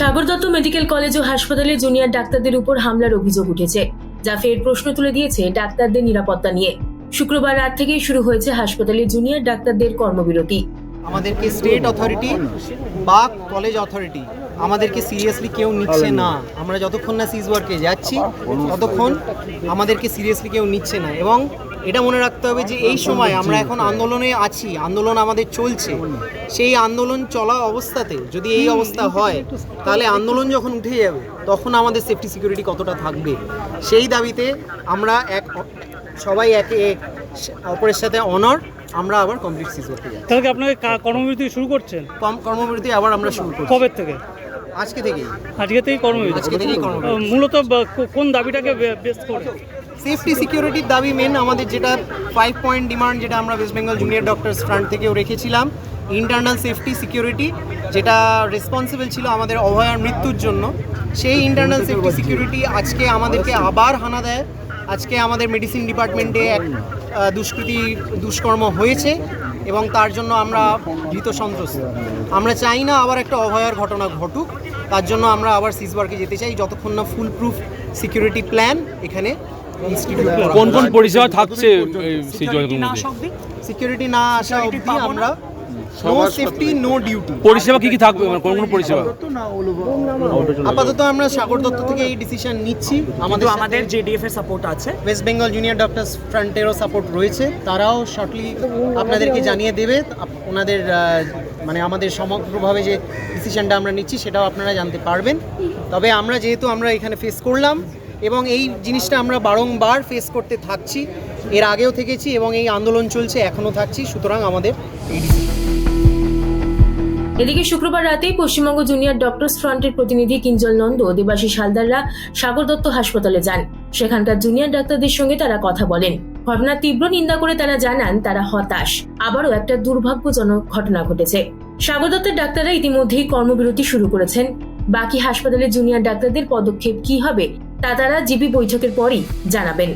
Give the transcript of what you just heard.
সাগর Dutta medical college ও হাসপাতালে junior ডাক্তারদের উপর হামলার অভিযোগ উঠেছে, যা ফের প্রশ্ন তুলে দিয়েছে ডাক্তারদের নিরাপত্তা নিয়ে। শুক্রবার রাত থেকেই শুরু হয়েছে হাসপাতালে জুনিয়র ডাক্তারদের কর্মবিরতি। আমাদেরকে স্টেট অথরিটি বা কলেজ অথরিটি, আমাদেরকে সিরিয়াসলি কেউ নিচ্ছে না। আমরা যতক্ষণ না সিজ ওয়ার্কে যাচ্ছি, ততক্ষণ আমাদেরকে সিরিয়াসলি কেউ নিচ্ছে না। এবং এটা মনে রাখতে হবে যে এই সময় আমরা এখন আন্দোলনে আছি আন্দোলন আমাদের চলছে। সেই আন্দোলন চলা অবস্থাতে যদি এই অবস্থা হয় তাহলে আন্দোলন যখন উঠে যাবে তখন আমাদের সেফটি সিকিউরিটি কতটা থাকবে? সেই দাবিতে আমরা এক সবাই একে এক অপরের সাথে অনর আমরা আবার কমপ্লিট সিজ করতে যাচ্ছি। তাহলে আপনাকে কর্মবিরতি শুরু করছেন? কম কর্মবিরতি আবার আমরা শুরু করছি। কবে থেকে? আজকে থেকেই। আজকে থেকেই কর্মবিরতি। আজকে থেকেই কর্মবিরতি। মূলত কোন দাবিটাকে বেস করে? সেফটি সিকিউরিটির দাবি মেন আমাদের যেটা ফাইভ পয়েন্ট ডিমান্ড যেটা আমরা West Bengal junior doctors front থেকেও রেখেছিলাম ইন্টারনাল সেফটি সিকিউরিটি যেটা রেসপন্সিবল ছিল আমাদের অভয়ার মৃত্যুর জন্য। সেই ইন্টারনাল সেফটি সিকিউরিটি আজকে আমাদেরকে আবার হানা দেয়। আজকে আমাদের মেডিসিন ডিপার্টমেন্টে এক দুষ্কৃতি, দুষ্কর্ম হয়েছে এবং তার জন্য আমরা ভীত সন্ত্রস্ত। আমরা চাই না আবার একটা অভয়ার ঘটনা ঘটুক, তার জন্য আমরা আবার সিজবার্গে যেতে চাই, যতক্ষণ না ফুল প্রুফ সিকিউরিটি প্ল্যান এখানে কোন কোন পরিষেবা থাকছে মধ্যে? সিকিউরিটি না আসা অবধি আমরা নো সেফটি নো ডিউটি পরিষেবা কি কি থাকবে? মানে কোন কোন পরিষেবা? আপাতত আমরা সাগর দত্ত থেকে এই ডিসিশন নিচ্ছি। আমাদের আমাদের জেডিএফ এর সাপোর্ট আছে। ওয়েস্ট বেঙ্গল জুনিয়র ডক্টরস ফ্রন্টেরও সাপোর্ট রয়েছে। তারাও শর্টলি আপনাদেরকে জানিয়ে দেবে। আপ- ওনাদের মানে আমাদের সমগ্রভাবে যে ডিসিশনটা আমরা নিচ্ছি সেটাও আপনারা জানতে পারবেন। তবে আমরা যেহেতু আমরা এখানে ফেস করলাম এবং এই জিনিসটা আমরা বারংবার ফেস করতে থাকছি, এর আগেও থেকেছি এবং এই আন্দোলন চলছে, এখনও থাকছি, সুতরাং আমাদের এদিকে শুক্রবার রাতেই পশ্চিমবঙ্গ জুনিয়র ডক্টরস ফ্রন্টের প্রতিনিধি কিঞ্জল নন্দ ও দেবাশিস হালদাররা সাগর দত্ত হাসপাতালে যান। সেখানকার জুনিয়র ডাক্তারদের সঙ্গে তারা কথা বলেন। ঘটনার তীব্র নিন্দা করে তারা জানান, তারা হতাশ। আবারও একটা দুর্ভাগ্যজনক ঘটনা ঘটেছে। সাগর দত্তের ডাক্তাররা ইতিমধ্যেই কর্মবিরতি শুরু করেছেন। বাকি হাসপাতালের জুনিয়র ডাক্তারদের পদক্ষেপ কি হবে তা তারা জিবি বৈঠকের পরই জানাবেন।